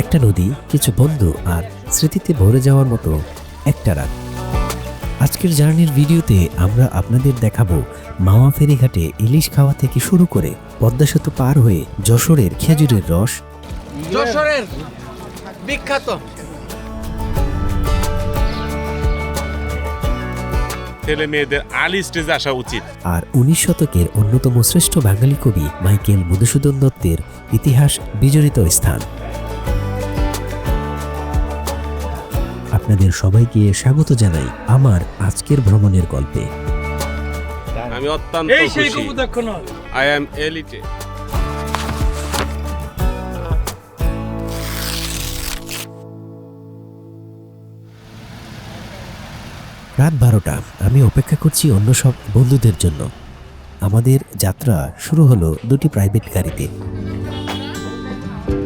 একটা নদী কিছু বন্ধু আর স্মৃতিতে ভরে যাওয়ার মতো একটা রাত। আজকের জার্নির ভিডিওতে আমরা আপনাদের দেখাবো মাওয়া ফেরিঘাটে ইলিশ খাওয়া থেকে শুরু করে পদ্মা সেতু পার হয়ে যশোরের খেজুরের রস। যশোরের বিখ্যাত। ছেলে মেয়েদের আর্লি স্টেজে আসা উচিত। আর উনিশ শতকের অন্যতম শ্রেষ্ঠ বাঙালি কবি মাইকেল মধুসূদন দত্তের ইতিহাস বিজড়িত স্থান। আপনাদের সবাইকে স্বাগত জানাই আমার আজকের ভ্রমণের গল্পে। আমি অত্যন্ত এই সেই খুশি। আই অ্যাম এলিটে রাত বারোটা আমি অপেক্ষা করছি অন্য সব বন্ধুদের জন্য। আমাদের যাত্রা শুরু হলো দুটি প্রাইভেট গাড়িতে।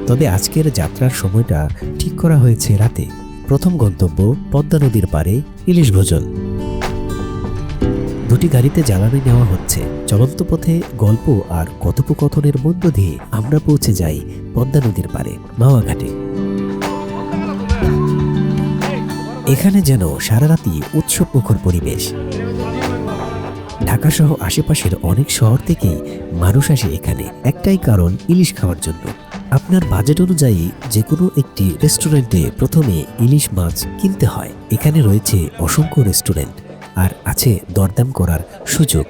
তবে আজকের যাত্রার সময়টা ঠিক করা হয়েছে রাতে। প্রথম গন্তব্য পদ্মা নদীর পারে ইলিশ ভোজন। দুটি গাড়িতে জ্বালানি নেওয়া হচ্ছে। চলন্ত পথে গল্প আর কথোপকথনের মধ্য দিয়ে আমরা পৌঁছে যাই পদ্মা নদীর পারে মাওয়াঘাটে। এখানে যেন সারা রাতি উৎসব মুখর পরিবেশ। ঢাকাসহ আশেপাশের অনেক শহর থেকেই মানুষ আসে এখানে। একটাই কারণ, ইলিশ খাওয়ার জন্য। আপনার বাজেট অনুযায়ী যে কোনো একটি রেস্টুরেন্টে প্রথমে ইলিশ মাছ কিনতে হয়। এখানে রয়েছে অসংখ্য রেস্টুরেন্ট আর আছে দরদাম করার সুযোগ।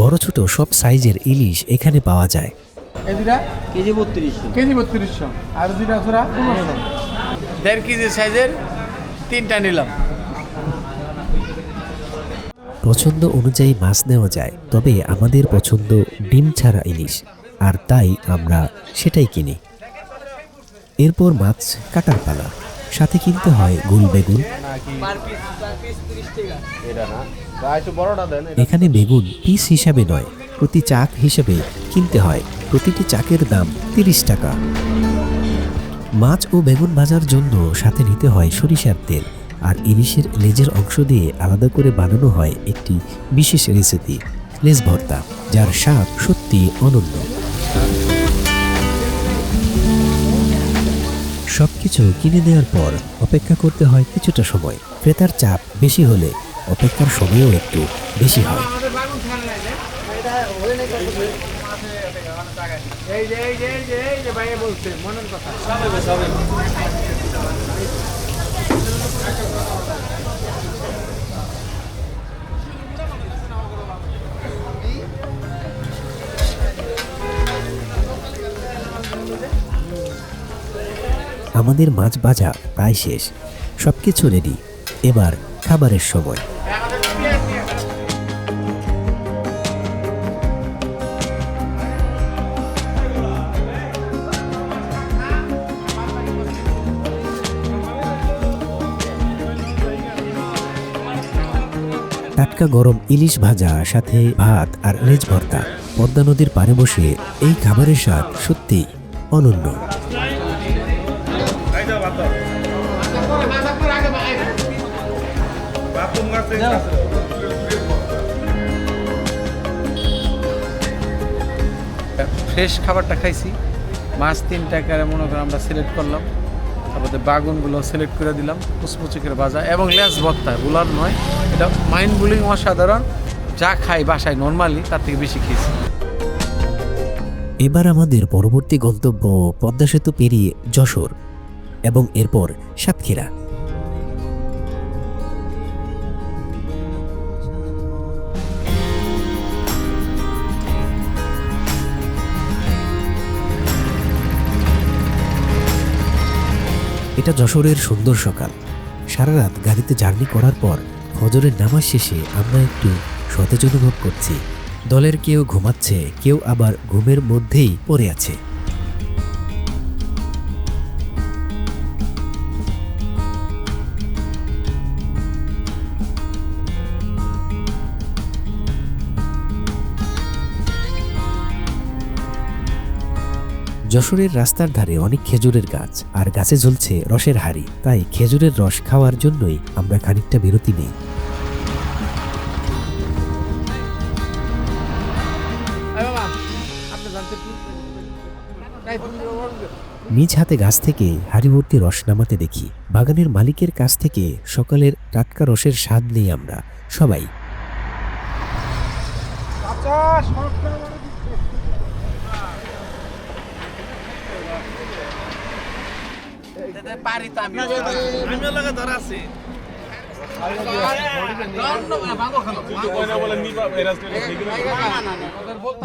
বড় ছোট সব সাইজের ইলিশ এখানে পাওয়া যায়। এই কেজি বত্রিশশো কেজি বত্রিশশো আর দুটা ছোড়া পনেরোশো দেড় কেজি সাইজের তিনটা নিলাম। পছন্দ অনুযায়ী মাছ নেওয়া যায় তবে আমাদের পছন্দ ডিম ছাড়া ইলিশ আর তাই আমরা সেটাই কিনি। এরপর মাছ কাটার পালা। সাথে কিনতে হয় গুল বেগুন। এখানে বেগুন পিস হিসাবে নয়, প্রতি চাক হিসেবে কিনতে হয়। প্রতিটি চাকের দাম তিরিশ টাকা। মাছ ও বেগুন ভাজার জন্য সাথে নিতে হয় সরিষার তেল আর ইলিশের লেজের অংশ দিয়ে আলাদা করে বানানো হয় একটি বিশেষ রেসিপি লেজ ভর্তা, যার স্বাদ সত্যি অনন্য। সবকিছু কিনে দেওয়ার পর অপেক্ষা করতে হয় কিছুটা সময়। ক্রেতার চাপ বেশি হলে অপেক্ষার সময়ও একটু বেশি হয়। আমাদের মাছ ভাজা প্রায় শেষ। সব কিছু রেডি এবার খাবারের সময়। টাটকা গরম ইলিশ ভাজা, সাথে ভাত আর লেজ ভর্তা। পদ্মা নদীর পাড়ে বসে এই খাবারের স্বাদ সত্যি অনন্য। ফ্রেশ খাবারটা খাইছি। মাছ তিন টাকার মনে করে আমরা সিলেক্ট করলাম। তারপরে বাগুনগুলো সিলেক্ট করে দিলাম কুচমুচি ভাজা এবং লেস ভর্তা গুলার নয়। এটা মাইন্ড বুলিং অসাধারণ। যা খাই বাসায় নর্মালি তার থেকে বেশি খেয়েছি। এবার আমাদের পরবর্তী গন্তব্য পদ্মা সেতু পেরিয়ে যশোর এবং এরপর সাতক্ষীরা। এটা যশোরের সুন্দর সকাল। সারা রাত গাড়িতে জার্নি করার পর ফজরের নামাজ শেষে আমরা একটু সতেজ অনুভব করছি। দলের কেউ ঘুমাচ্ছে, কেউ আবার ঘুমের মধ্যেই পড়ে আছে। যশোরের রাস্তার ধারে অনেক খেজুরের গাছ আর গাছে ঝুলছে রসের হাড়ি। তাই খেজুরের রস খাওয়ার জন্যই আমরা খানিকটা বিরতি নেই। নিজ হাতে গাছ থেকে হাড়িভর্তি রস নামাতে দেখি। বাগানের মালিকের কাছ থেকে সকালের টাটকা রসের স্বাদ নেই আমরা। সবাই।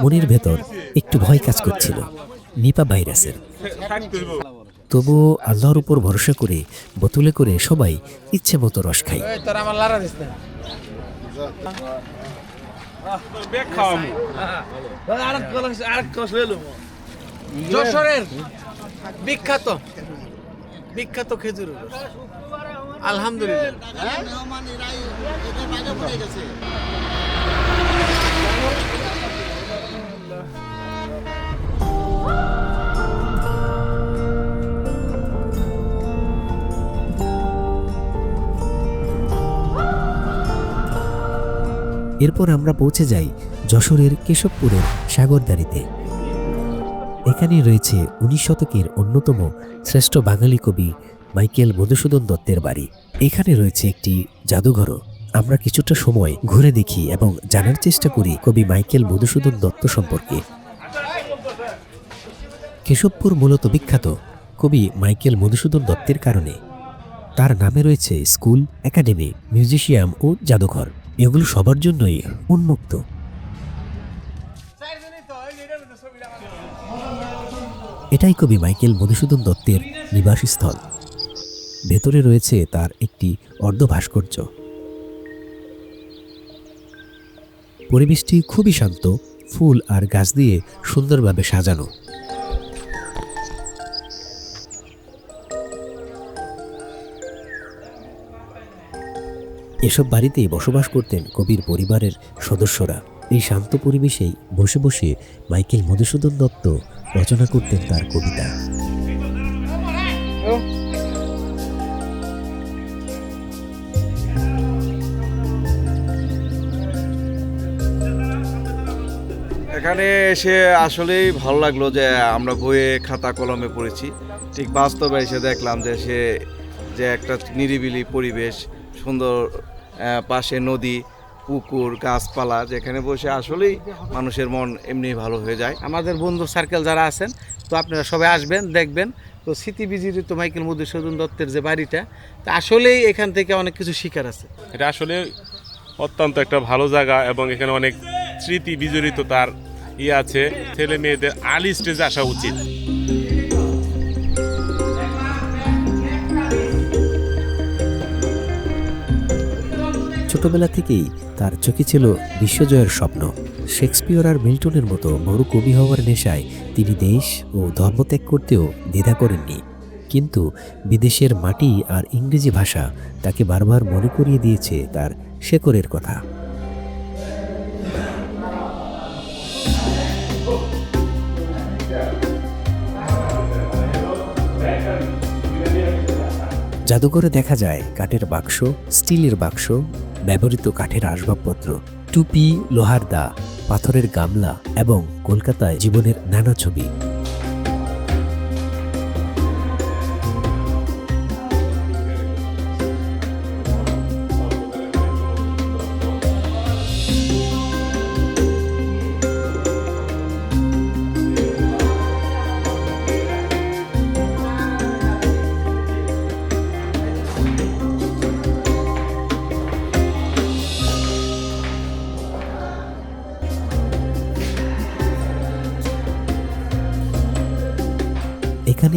মনের ভেতর একটু ভয় কাজ করছিল। নিপা ভাইরাসের। তবুও আল্লাহর উপর ভরসা করে বোতলে করে সবাই ইচ্ছে মতো রস খাই এই তোর আমার লারা দিস না। বেগ খাওয়ামু। যশোরের বিখ্যাত বিখ্যাত খেজুর। আলহামদুলিল্লাহ। এরপর আমরা পৌঁছে যাই যশোরের কেশবপুরের সাগরদারিতে এখানে রয়েছে উনিশ শতকের অন্যতম শ্রেষ্ঠ বাঙালি কবি মাইকেল মধুসূদন দত্তের বাড়ি। এখানে রয়েছে একটি জাদুঘরও। আমরা কিছুটা সময় ঘুরে দেখি এবং জানার চেষ্টা করি কবি মাইকেল মধুসূদন দত্ত সম্পর্কে। কেশবপুর মূলত বিখ্যাত কবি মাইকেল মধুসূদন দত্তের কারণে। তার নামে রয়েছে স্কুল, একাডেমি, মিউজিশিয়াম ও জাদুঘর। এগুলো সবার জন্যই উন্মুক্ত। এটাই কবি মাইকেল মধুসূদন দত্তের নিবাসস্থল। ভেতরে রয়েছে তার একটি অর্ধ ভাস্কর্য পরিবেশটি খুবই শান্ত, ফুল আর গাছ দিয়ে সুন্দরভাবে সাজানো। এসব বাড়িতেই বসবাস করতেন কবির পরিবারের সদস্যরা। এই শান্ত পরিবেশেই বসে বসে মাইকেল মধুসূদন দত্ত রচনা করতেন তার কবিতা। এখানে এসে আসলেই ভালো লাগল যে আমরা বইয়ে খাতা কলমে পড়েছি। ঠিক বাস্তবে এসে দেখলাম যে সে যে একটা নিরিবিলি পরিবেশ, সুন্দর পাশে নদী পুকুর, গাছপালা যেখানে বসে আসলেই মানুষের মন এমনি ভালো হয়ে যায়। আমাদের বন্ধু সার্কেল যারা আছেন, তো আপনারা সবাই আসবেন, দেখবেন। তো স্মৃতি বিজড়িত মাইকেল মধুসূদন দত্তের যে বাড়িটা, তা আসলেই এখান থেকে অনেক কিছু শিকার আছে। এটা আসলে অত্যন্ত একটা ভালো জায়গা এবং এখানে অনেক স্মৃতি বিজড়িত তার ইয়ে আছে। ছেলে মেয়েদের আর্লি স্টেজে আসা উচিত। ছোটবেলা থেকেই তার চোখে ছিল বিশ্বজয়ের স্বপ্ন। শেক্সপিয়র আর মিল্টনের মতো বড় কবি হওয়ার নেশায় তিনি দেশ ও ধর্মত্যাগ করতেও দ্বিধা করেননি। কিন্তু বিদেশের মাটি আর ইংরেজি ভাষা তাকে বারবার মনে করিয়ে দিয়েছে তার শেকরের কথা। জাদুঘরে দেখা যায় কাঠের বাক্স, স্টিলের বাক্স ব্যবহৃত কাঠের আসবাবপত্র টুপি লোহার দা পাথরের গামলা এবং কলকাতায় জীবনের নানা ছবি।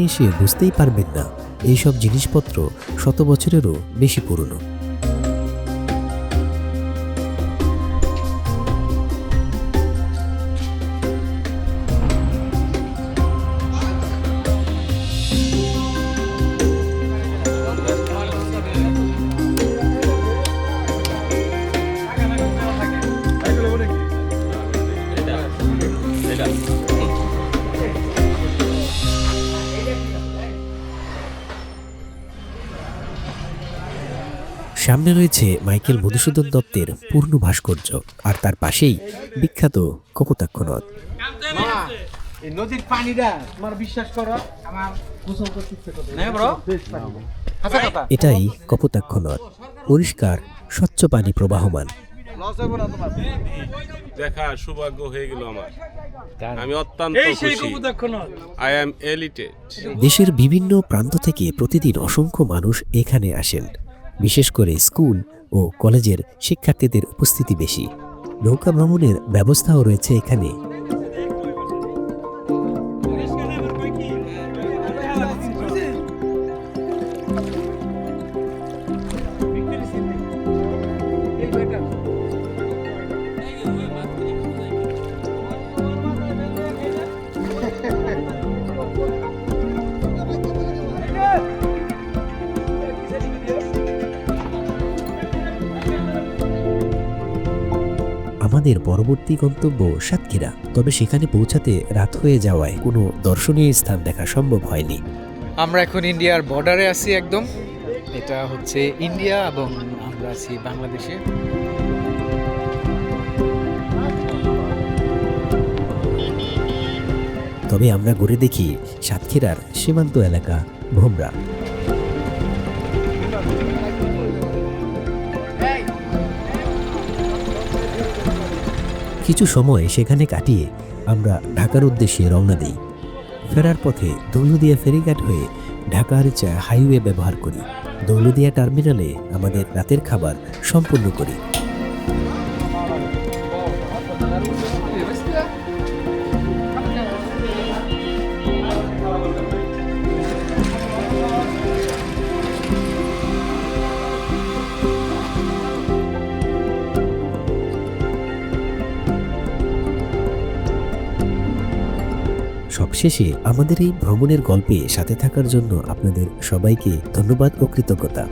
এখানে এসে বুঝতেই পারবেন না। এইসব জিনিসপত্র শত বছরেরও বেশি পুরনো। সামনে রয়েছে মাইকেল মধুসূদন দত্তের পূর্ণ ভাস্কর্য আর তার পাশেই বিখ্যাত কপোতাক্ষ নদ। এই নদীর পানিটা তোমার বিশ্বাস করো আমার গোসল করতে ইচ্ছে করে না ব্রো? আচ্ছা এটাই কপোতাক্ষ নদ পরিষ্কার স্বচ্ছ পানি প্রবাহমান। দেখা সৌভাগ্য হয়ে গেল আমার। আমি অত্যন্ত খুশি। আই অ্যাম এলিটেড দেশের বিভিন্ন প্রান্ত থেকে প্রতিদিন অসংখ্য মানুষ এখানে আসেন। বিশেষ করে স্কুল ও কলেজের শিক্ষার্থীদের উপস্থিতি বেশি। নৌকা ভ্রমণের ব্যবস্থাও রয়েছে এখানে। আমাদের পরবর্তী গন্তব্য সাতক্ষীরা। তবে সেখানে পৌঁছাতে রাত হয়ে যাওয়ায় কোনো দর্শনীয় স্থান দেখা সম্ভব হয়নি। আমরা এখন ইন্ডিয়ার বর্ডারে আছি একদম। এটা হচ্ছে ইন্ডিয়া এবং আমরা আছি বাংলাদেশে। তবে আমরা ঘুরে দেখি সাতক্ষীরার সীমান্ত এলাকা ভোমরা। কিছু সময় সেখানে কাটিয়ে আমরা ঢাকার উদ্দেশ্যে রওনা দিই। ফেরার পথে দৌলদিয়া ফেরিঘাট হয়ে ঢাকার চা হাইওয়ে ব্যবহার করি। দৌলদিয়া টার্মিনালে আমাদের রাতের খাবার সম্পূর্ণ করি। সবশেষে আমাদের এই ভ্রমণের গল্পে সাথে থাকার জন্য আপনাদের সবাইকে ধন্যবাদ ও কৃতজ্ঞতা।